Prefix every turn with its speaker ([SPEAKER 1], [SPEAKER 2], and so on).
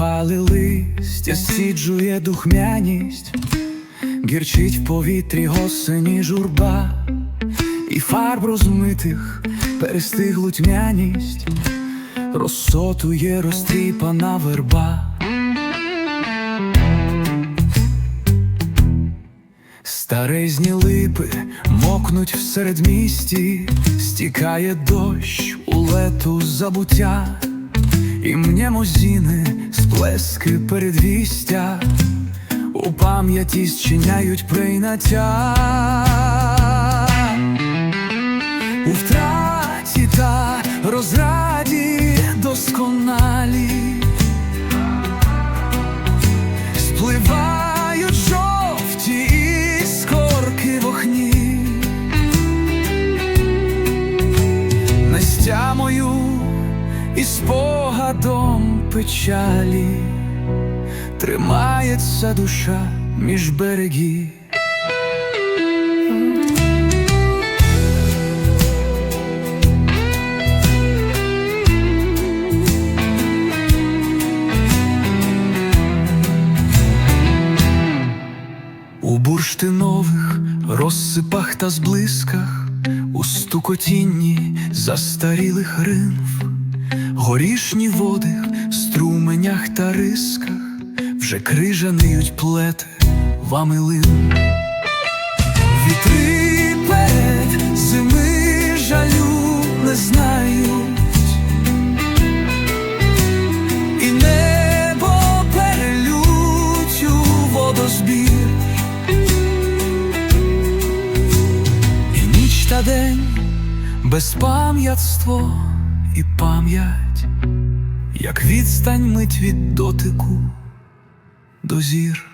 [SPEAKER 1] Опали листя сіджує духмяність, гірчить в повітрі госені журба, і фарб розмитих перестиглу тьмяність, розсотує розтріпана верба. Старезні липи мокнуть в середмісті, стікає дощ у лету забуття, і мнємозіни сплески передвістя у пам'яті зчиняють прийняття. У втраті та розраді досконалі спливають жовті іскорки вогні, настямою і спогадом печалі тримається душа між берегів. У бурштинових розсипах та зблисках, у стукотінні застарілих ринв, горішні води, струменях та рисках, вже крижаниють плети вами лин. Вітри перед зими жалю не знають, і небо перелють у водозбір. І ніч та день, безпам'ятство і пам'ять, як відстань мить від дотику до зір.